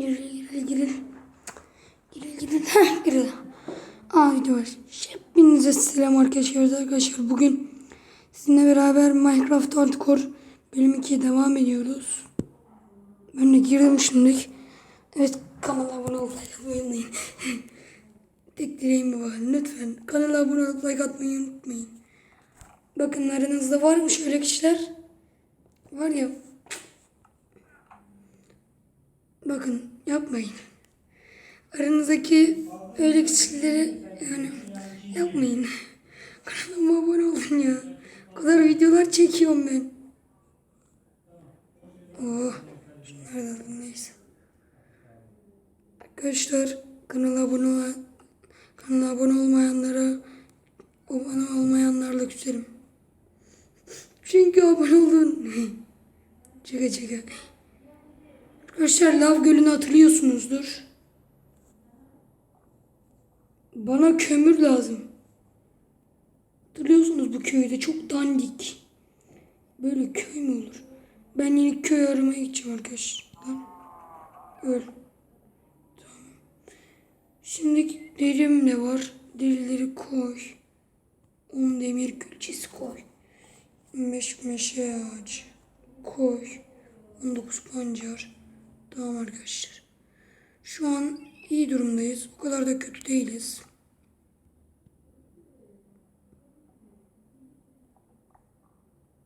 Giril giril giril. Giril giril. Heh giril. Aa var. Hepinize selam arkadaşlar. Arkadaşlar bugün sizinle beraber Minecraft Hardcore bölüm 2'ye devam ediyoruz. Ben de girdim şimdi. Evet kanala abone olmayı unutmayın. Tek dileğim bu var. Lütfen kanala abone olup like atmayı unutmayın. Bakın aranızda var mı şöyle kişiler? Var ya. Bakın yapmayın. Aranızdaki öyle kişileri yani yapmayın. Kanalıma abone olun ya. O kadar videolar çekiyorum ben. Oh. Şunları da aldım neyse. Arkadaşlar kanala abone olan kanala abone olmayanlara abone olmayanlarla küserim. Çünkü abone olun. çeke çeke. Arkadaşlar Lav Gölü'nü hatırlıyorsunuzdur. Bana kömür lazım. Hatırlıyorsunuz bu köyde çok dandik. Böyle köy mü olur? Ben yeni köy aramaya gideceğim arkadaşlar. Öl. Tamam. Şimdi derim de var. Derileri koy. 10 demir külçesi koy. 15 meşe ağacı koy. 19 pancar. Tamam arkadaşlar. Şu an iyi durumdayız. O kadar da kötü değiliz.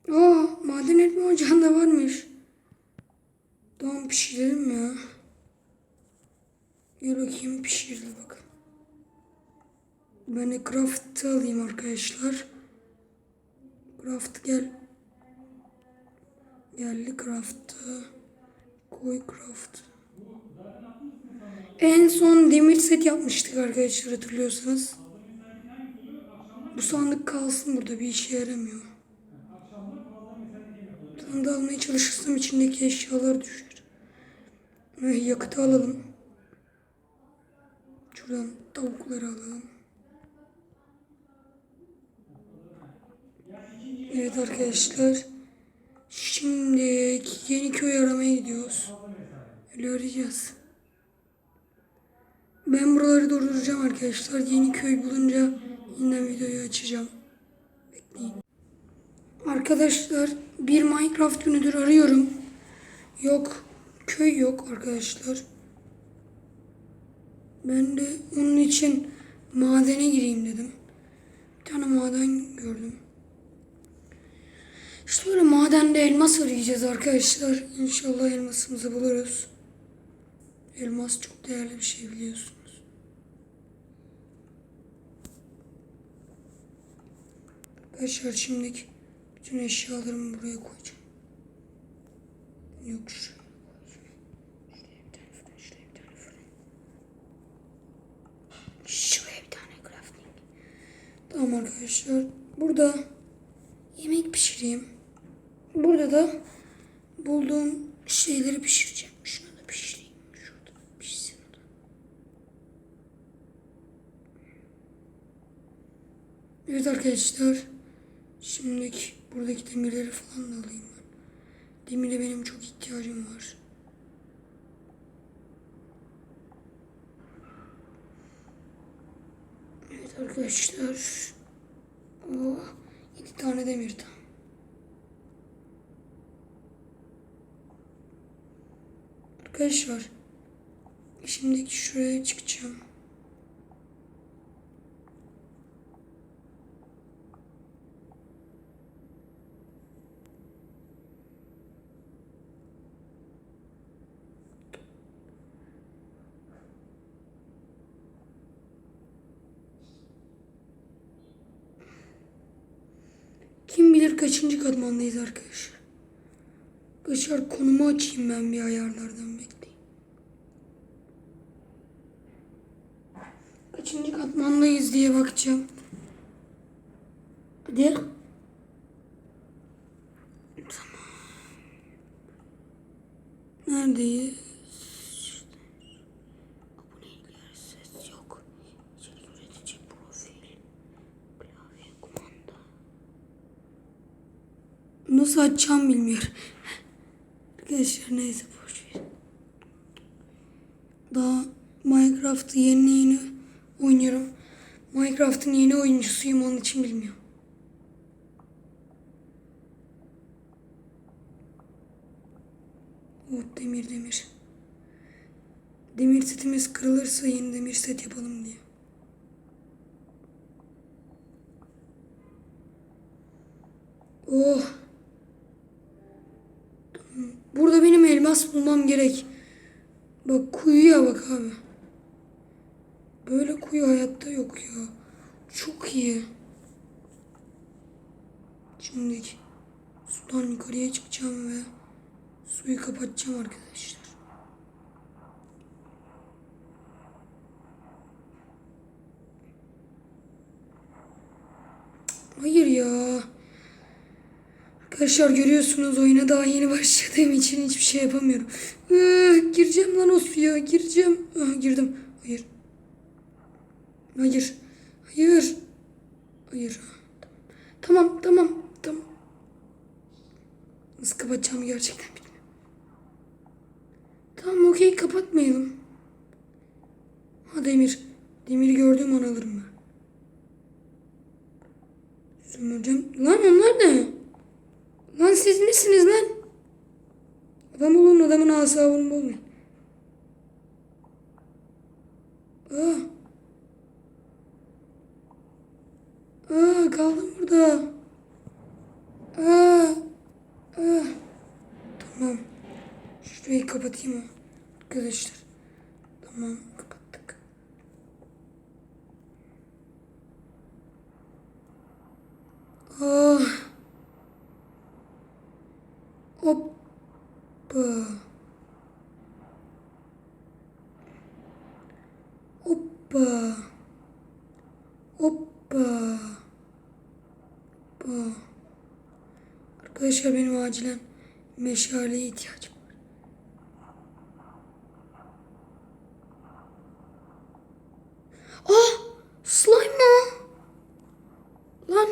Aa, maden etme ocağında varmış. Tamam pişirelim ya. Gel bakayım pişirdi bakın. Ben de craft'ı alayım arkadaşlar. Craft gel. Geldi craft'ı. Koy craft. En son demir set yapmıştık arkadaşlar hatırlıyorsanız. Bu sandık kalsın burada bir işe yaramıyor. Sandığı almaya çalışırsam içindeki eşyalar düşer. Yakıtı alalım. Şuradan tavukları alalım. Evet arkadaşlar. Şimdi yeni köy aramaya gidiyoruz. Öyle arayacağız. Ben buraları durduracağım arkadaşlar. Yeni köy bulunca yine videoyu açacağım. Bekleyin. Arkadaşlar bir Minecraft günüdür arıyorum. Yok. Köy yok arkadaşlar. Ben de onun için madene gireyim dedim. Bir tane maden gördüm. İşte böyle madende elmas arayacağız arkadaşlar. İnşallah elmasımızı buluruz. Elmas çok değerli bir şey biliyorsunuz. Arkadaşlar şimdiki bütün eşyalarımı buraya koyacağım. Yok şu. Şuraya bir tane crafting. Tamam arkadaşlar. Burada yemek pişireyim. Burada da bulduğum şeyleri pişireceğim. Şunu da pişireyim. Şurada pişsin. Evet arkadaşlar. Şimdiki buradaki demirleri falan da alayım ben. Demire benim çok ihtiyacım var. Evet arkadaşlar. Oh, 7 tane demir tam. Arkadaşlar. Şimdi şuraya çıkacağım. Kim bilir kaçıncı katmandayız arkadaşlar. Arkadaşlar konumu açayım ben bir ayarlardan bekleyin. Kaçıncı katmandayız diye bakacağım. Hadi. Tamam. Neredeyiz? Nasıl açacağım bilmiyorum. Arkadaşlar neyse boş ver. Daha Minecraft'ı yeni yeni oynuyorum. Minecraft'ın oyuncusuyum onun için bilmiyorum. Oh demir demir. Demir setimiz kırılırsa yeni demir set yapalım diye. Oh. Burada benim elmas bulmam gerek. Bak kuyuya bak abi. Böyle kuyu hayatta yok ya. Çok iyi. Şimdi sudan yukarıya çıkacağım ve suyu kapatacağım arkadaşlar. Hayır ya. Arkadaşlar görüyorsunuz oyuna daha yeni başladığım için hiçbir şey yapamıyorum. Ee, gireceğim lan o suya gireceğim. Ah, girdim. Hayır. Hayır. Hayır. Hayır. Tamam tamam tamam. Nasıl kapatacağımı gerçekten bilmiyorum. Tamam okey kapatmayalım. Ha Demir. Demir'i gördüğüm an alırım ben. Sömüreceğim. Lan onlar ne? Lan siz misiniz lan? Adam olun adamın asabını bozmayın. Aa. Aa kaldım burada. Aa. Aa. Tamam. Şurayı kapatayım mı? Arkadaşlar. Tamam kapattık. Ah. Hoppa. Hoppa. Hoppa. Hoppa. Arkadaşlar benim acilen meşaleye ihtiyacım var. Ah! Slime mı? Lan.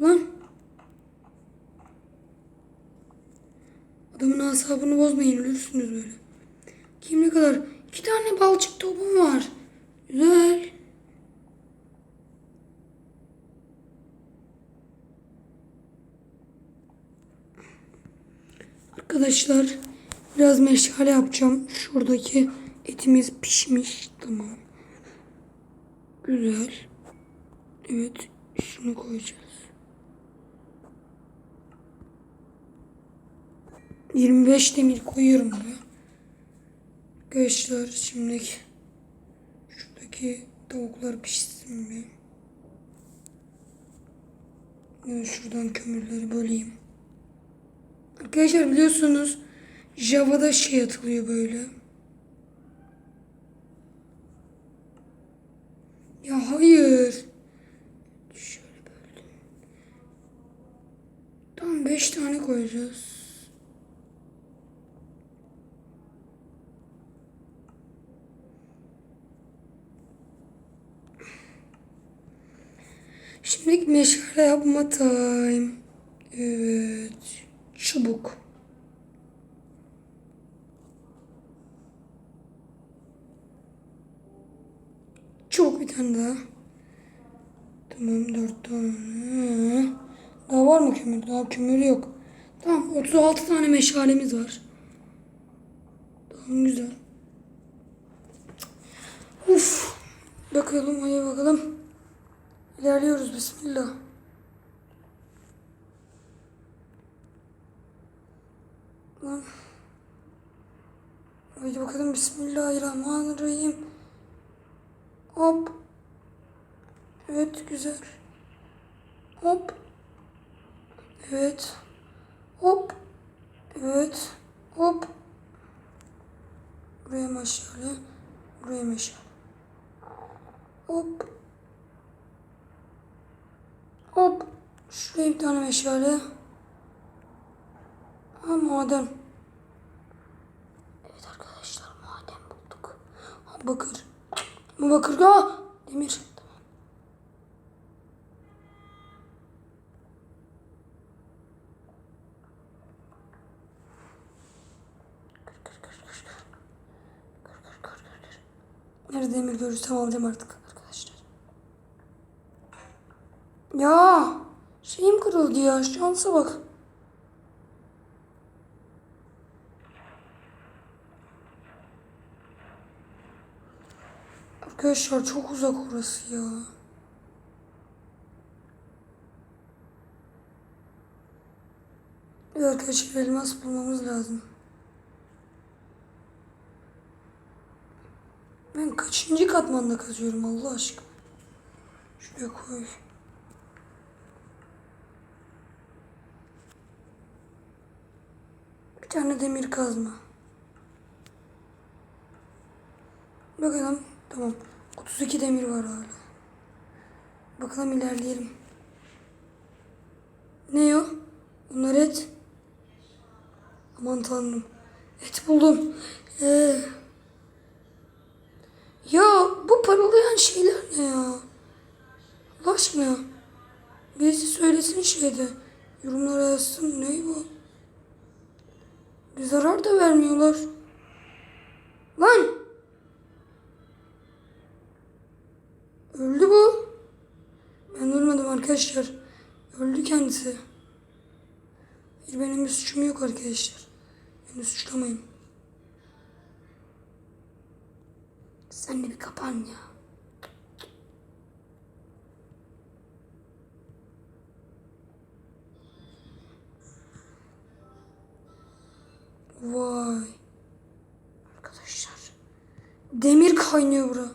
Lan. Adamın asabını bozmayın ölürsünüz böyle. Kim ne kadar? İki tane balçık topum var. Güzel. Arkadaşlar biraz meşale yapacağım. Şuradaki etimiz pişmiş. Tamam. Güzel. Evet. Şunu koyacağız. 25 demir koyuyorum buraya. Arkadaşlar şimdi şuradaki tavuklar pişsin bir. Evet, şuradan kömürleri böleyim. Arkadaşlar biliyorsunuz Java'da şey atılıyor böyle. Ya hayır. Şöyle böldüm. Tamam 5 tane koyacağız. Şimdi meşale yapma time. Evet. Çubuk. Çubuk bir tane daha. Tamam dört tane. Daha var mı kömür? Daha kömür yok. Tamam 36 tane meşalemiz var. Tamam güzel. Uf. Bakalım hadi bakalım. İlerliyoruz bismillah. Lan. Haydi bakalım bismillahirrahmanirrahim. Hop. Evet güzel. Hop. Evet. Hop. Evet. Hop. Buraya meşale. Buraya meşale. Hop. Hop. Şuraya bir tane meşale. Ha maden. Evet arkadaşlar maden bulduk. Ha bakır. Bu bakır. Ha demir. Tamam. Kır kır kır kır kır. Nerede demir görürsem alacağım artık. Ya şeyim kırıldı ya şansa bak. Arkadaşlar çok uzak orası ya. Evet arkadaşlar elmas bulmamız lazım. Ben kaçıncı katmanda kazıyorum Allah aşkına? Şuraya koy. Tane demir kazma. Bakalım. Tamam. 32 demir var hala. Bakalım ilerleyelim. Ne o? Bunlar et. Aman tanrım. Et buldum. Ee, ya bu paralayan şeyler ne ya? Allah aşkına. Birisi söylesin şeyde. Yorumlara yazsın. Ne bu? Bir zarar da vermiyorlar. Lan! Öldü bu. Ben ölmedim arkadaşlar. Öldü kendisi. Hayır benim bir suçum yok arkadaşlar. Beni suçlamayın. Sen de bir kapan ya. Vay. Arkadaşlar. Demir kaynıyor bura.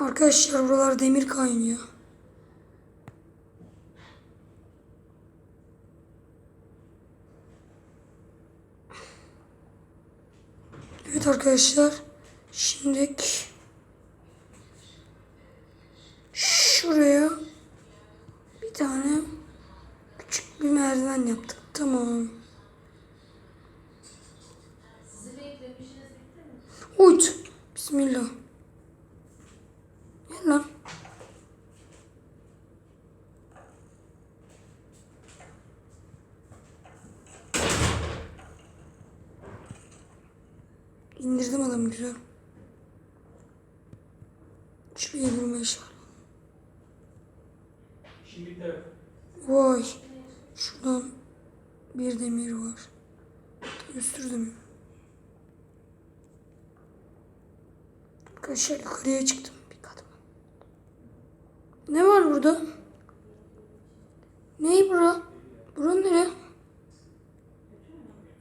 Arkadaşlar buralar demir kaynıyor. Evet arkadaşlar. Şimdi şuraya bir tane küçük bir merdiven yaptık. Tamam. Uç. Bismillah. Gel lan. İndirdim adamı güzel. Şuraya. Şimdi de Vay. Şuradan bir demir var. Üstürdüm. Arkadaşlar yukarıya çıktım bir kat. Ne var burada? Ney bura? Bura nere?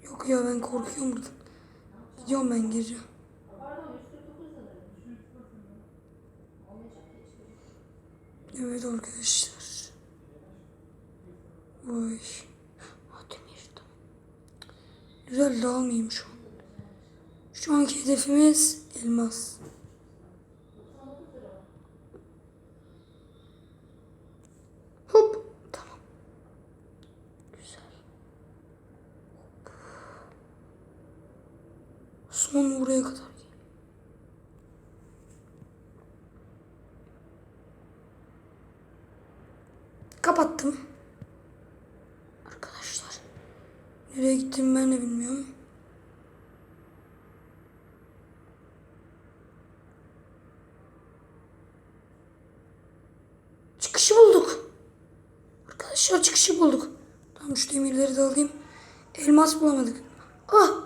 Yok ya ben korkuyorum buradan. Gidiyorum ben geri. Evet arkadaşlar. Vay. Ha demir tamam. Güzel de almayayım şu an. Şu anki hedefimiz elmas. Hop. Tamam. Güzel. Son buraya kadar Kapattım. Arkadaşlar. Nereye gittim ben de bilmiyorum. Çıkışı bulduk. Arkadaşlar çıkışı bulduk. Tamam şu demirleri de alayım. Elmas bulamadık. Ah!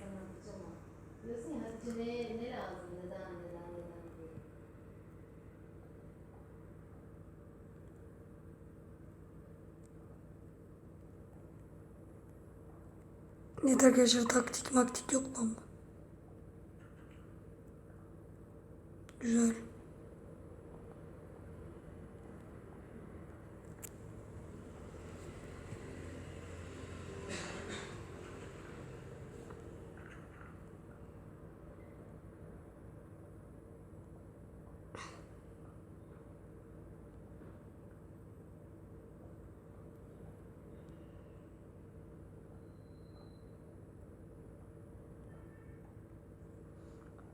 Sana anlatacağım ama. Diyorsun ya Hatice ne, ne lazım? Neden, neden, neden diye. Evet arkadaşlar taktik maktik yok lan. Güzel.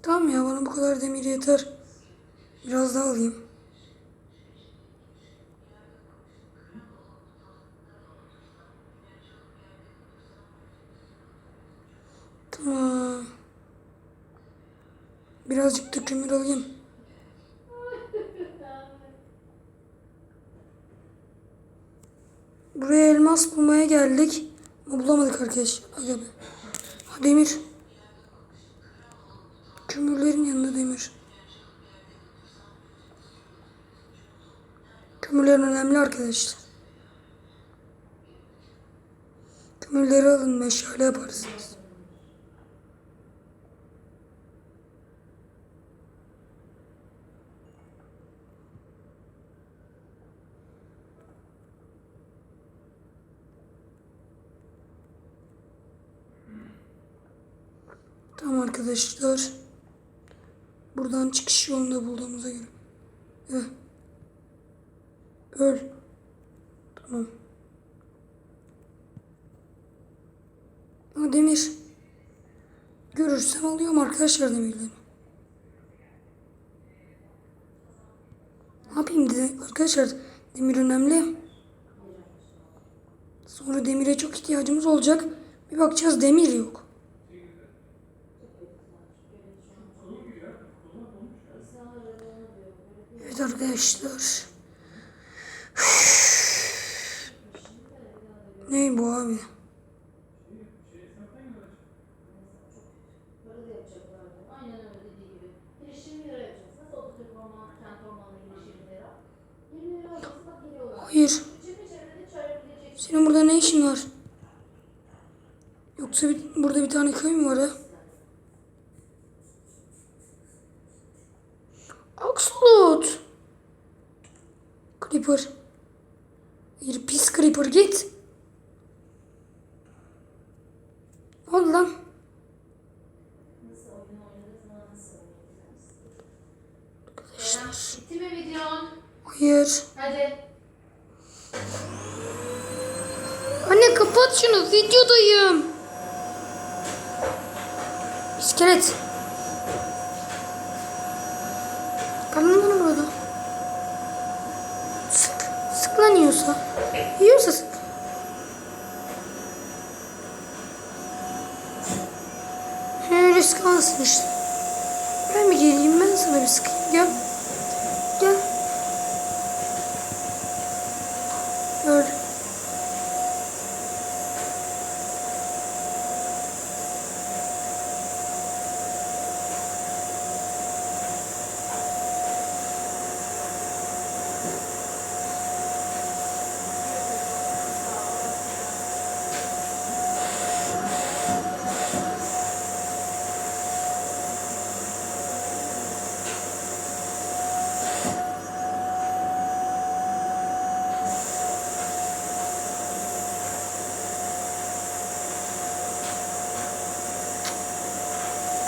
Tamam ya bana bu kadar demir yeter. Biraz daha alayım. Tamam. Birazcık da kömür alayım. Buraya elmas bulmaya geldik. Ama bulamadık arkadaşlar. Meşale yaparsınız. Tamam arkadaşlar. Buradan çıkış yolunu da bulduğumuza göre. Heh. Öl. Tamam. Ha, demir. Görürsem alıyorum arkadaşlar demirleri. Ne yapayım dedi arkadaşlar. Demir önemli. Sonra demire çok ihtiyacımız olacak. Bir bakacağız demir yok. Evet arkadaşlar. ne bu abi? Hayır. Senin burada ne işin var? Yoksa bir, burada bir tane köy mü var ha? Axolot. Creeper. Hayır pis Creeper git. Ne oldu lan? Nasıl oyun oynadınız mı? Nasıl oynadınız? Arkadaşlar. Bitti mi videon? Hayır. Hadi. Anne kapat şunu videodayım. İskelet. Karnından burada. Sık. Sık lan yiyorsa. Yiyorsa sık. He, risk alsın işte. Ben bir geleyim ben sana bir sıkayım. Gel. Gördüm.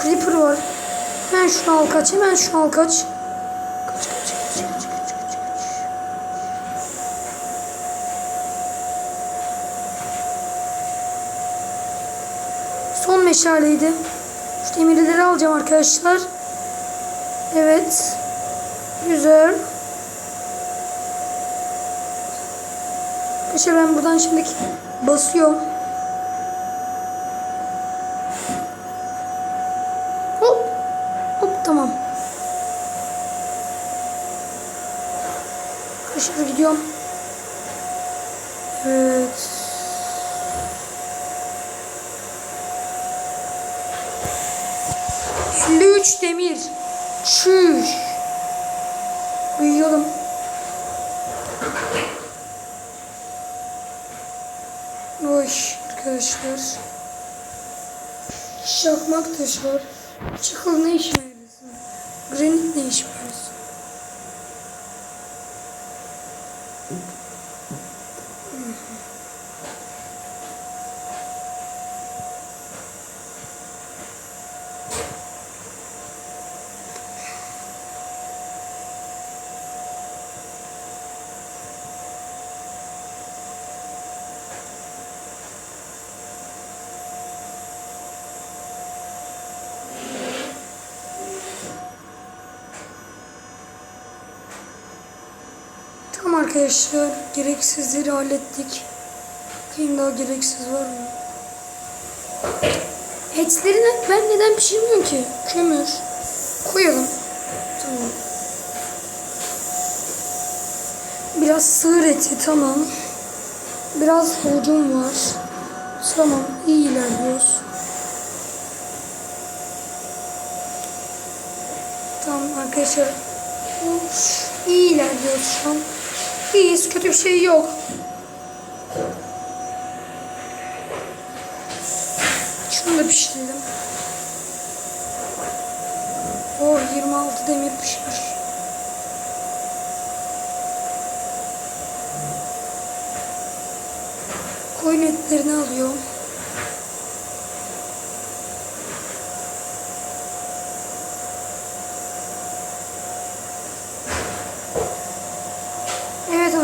Creeper var. Hemen şunu al kaç. Hemen şunu al kaç. Son meşaleydi. Şu demirleri alacağım arkadaşlar. Evet. Güzel. Arkadaşlar ben buradan şimdi basıyorum. Hop. Hop tamam. Arkadaşlar gidiyorum. Evet. Şimdi üç demir. Çüş. Uyuyalım. Oy arkadaşlar. Şakmak taşı var. Çakıl ne işe yarasın? Granit ne iş yapıyoruz? Tamam arkadaşlar. Gereksizleri hallettik. Bakayım daha gereksiz var mı? Etleri ne- ben neden pişirmiyorum ki? Kömür. Koyalım. Tamam. Biraz sığır eti tamam. Biraz havucum var. Tamam iyi ilerliyoruz. Tamam arkadaşlar. Uf, iyi ilerliyoruz şu an. İyiyiz kötü bir şey yok. Şunu da pişirelim. Oh 26 demir pişmiş. Koyun etlerini alıyorum. Evet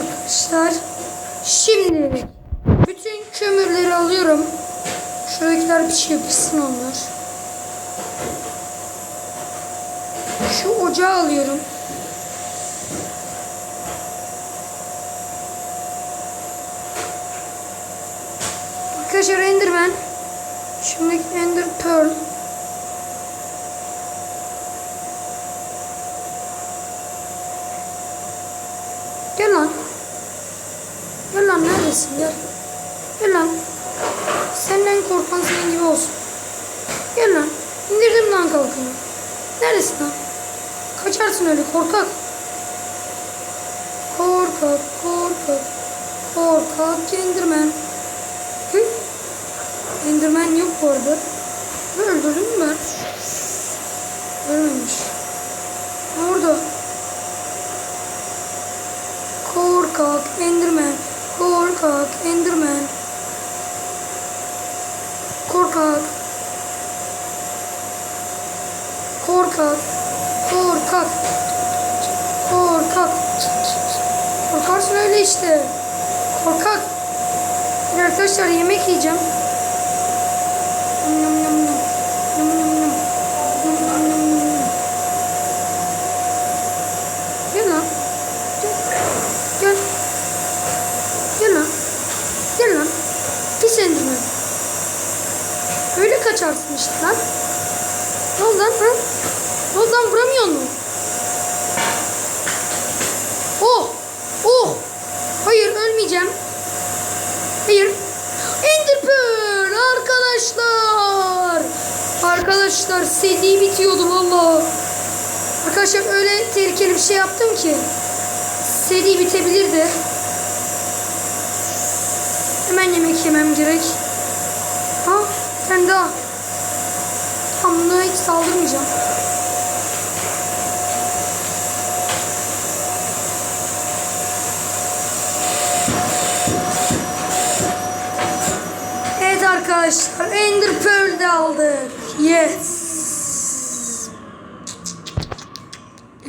arkadaşlar. Şimdi bütün kömürleri alıyorum. Şuradakiler bir şey pişsin onlar. Şu ocağı alıyorum. Arkadaşlar Enderman. Şimdi Ender Pearl. Gel lan. Gel lan neredesin gel. Gel lan. Senden korkan senin gibi olsun. Gel lan. İndirdim lan kalkanı. Neredesin lan? Kaçarsın öyle korkak. Korkak, korkak. Korkak Enderman. Hı? Yok bu arada. Öldürdün mü? Ölmemiş. Orada. Korkak Enderman. Korkak Enderman. Korkak. Korkak. Korkak. Korkak. Korkarsın öyle işte. Korkak. Bir Arkadaşlar yemek yiyeceğim. Kaçarsın işte lan. Ne oldu lan? Ha? Ne oldu lan? Vuramıyor mu? Oh! Oh! Hayır ölmeyeceğim. Hayır. Ender Pearl arkadaşlar. Arkadaşlar seri bitiyordu valla. Arkadaşlar öyle tehlikeli bir şey yaptım ki. Seri bitebilirdi. Hemen yemek yemem gerek. Daha. Tam buna hiç saldırmayacağım. Evet arkadaşlar Ender Pearl de aldık. Yes.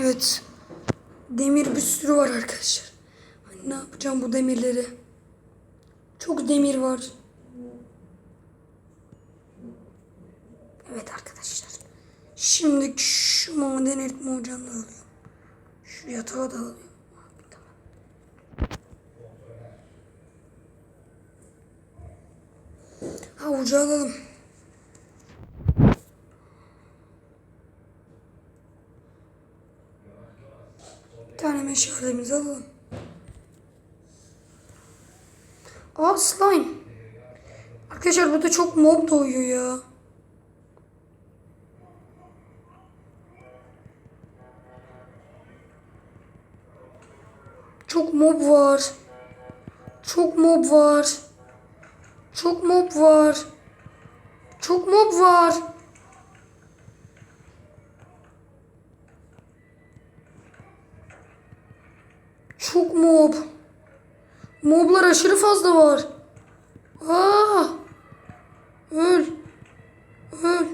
Evet. Demir bir sürü var arkadaşlar. Ne yapacağım bu demirleri? Çok demir var. Evet arkadaşlar. Şimdi şu maden eritme ocağını da alıyorum. Şu yatağı da alıyorum. Tamam. Havucu alalım. Bir tane meşalemizi alalım. Aa slime. Arkadaşlar burada çok mob doğuyor ya. mob var. Çok mob var. Çok mob var. Çok mob var. Çok mob. Moblar aşırı fazla var. Aa! Öl. Öl.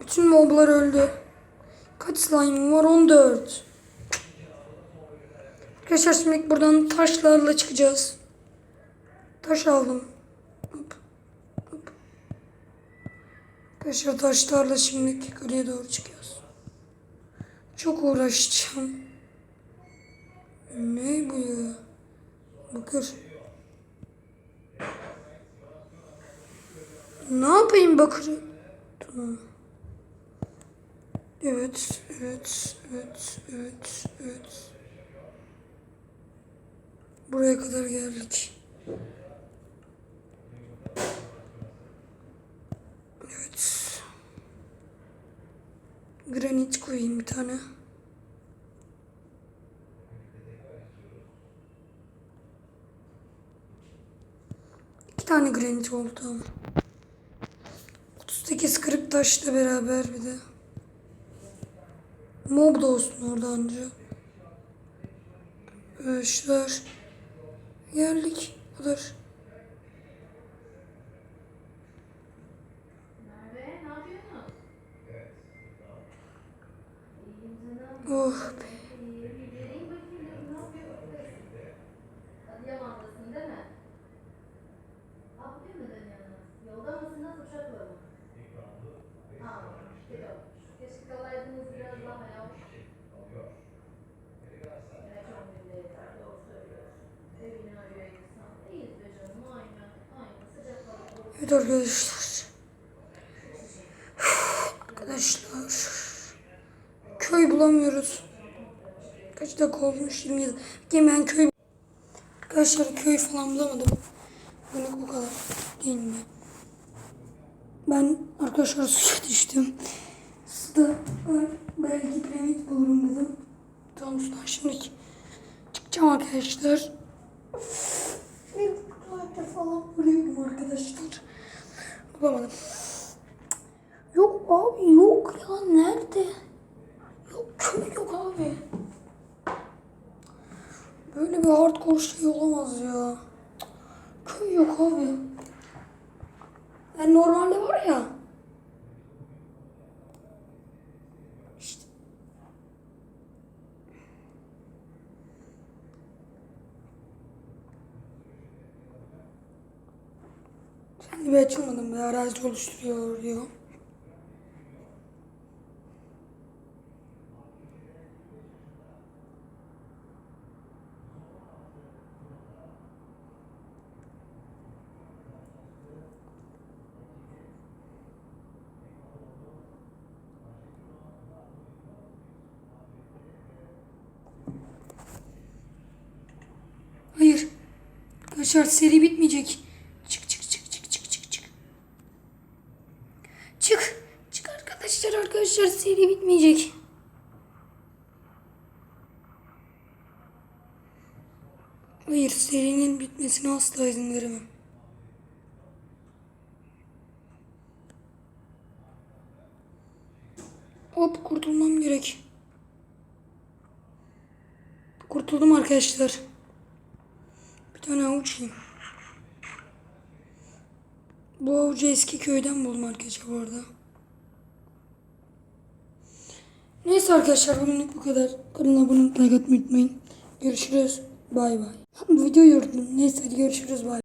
Bütün moblar öldü. Kaç slime var? 14. Arkadaşlar şimdi buradan taşlarla çıkacağız. Taş aldım. Arkadaşlar taşlarla şimdi yukarıya doğru çıkıyoruz. Çok uğraşacağım. Ne bu ya? Bakır. Ne yapayım bakırı? Tamam. Evet, evet, evet, evet, evet. Buraya kadar geldik. Evet. Granit koyayım bir tane. İki tane granit oldu tamam. 38 kırık taşla beraber bir de. Mob da olsun orada anca. Arkadaşlar. Geldik. Bu kadar. Merve ne yapıyorsunuz? İyiyim canım. Oh be. İyi, bir vereyim bakayım ne yapıyorsun? Adıyaman'dasın değil mi? Abdü mü dönüyorsunuz? Yolda mısınız uçakla mı? Ha, kötü olmuş. Keşke kalaydınız biraz daha ya. Evet, on günde yeter, doğru söylüyorsun. Evini arıyor insan. İyiyiz be canım, aynı. Aynı, sıcak balık. Evet arkadaşlar. Arkadaşlar. Köy bulamıyoruz. Kaç dakika olmuş? 27. Bakayım ben köy... Arkadaşlar köy falan bulamadım. Bugünlük bu kadar. Değil mi? Ben arkadaşlar suya düştüm. Suda. Belki piramit bulurum dedim. Tamam sudan şimdi çıkacağım arkadaşlar. Bir saate falan vuruyorum arkadaşlar. Bulamadım. Yok abi yok ya nerede? Yok köy yok abi. Böyle bir hardcore şey olamaz ya. Köy yok abi. Ben normalde var ya. Bir açılmadım be arazi oluşturuyor diyor. Hayır. Arkadaşlar seri bitmeyecek. Arkadaşlar seri bitmeyecek. Hayır serinin bitmesine asla izin veremem. Hop kurtulmam gerek. Kurtuldum arkadaşlar. Bir tane avuç yiyeyim. Bu avucu eski köyden buldum arkadaşlar bu arada. Neyse arkadaşlar bugünlük bu kadar. Kanala abone olmayı unutmayın. Görüşürüz. Bay bay. Bu videoyu yordum. Neyse hadi görüşürüz. Bay.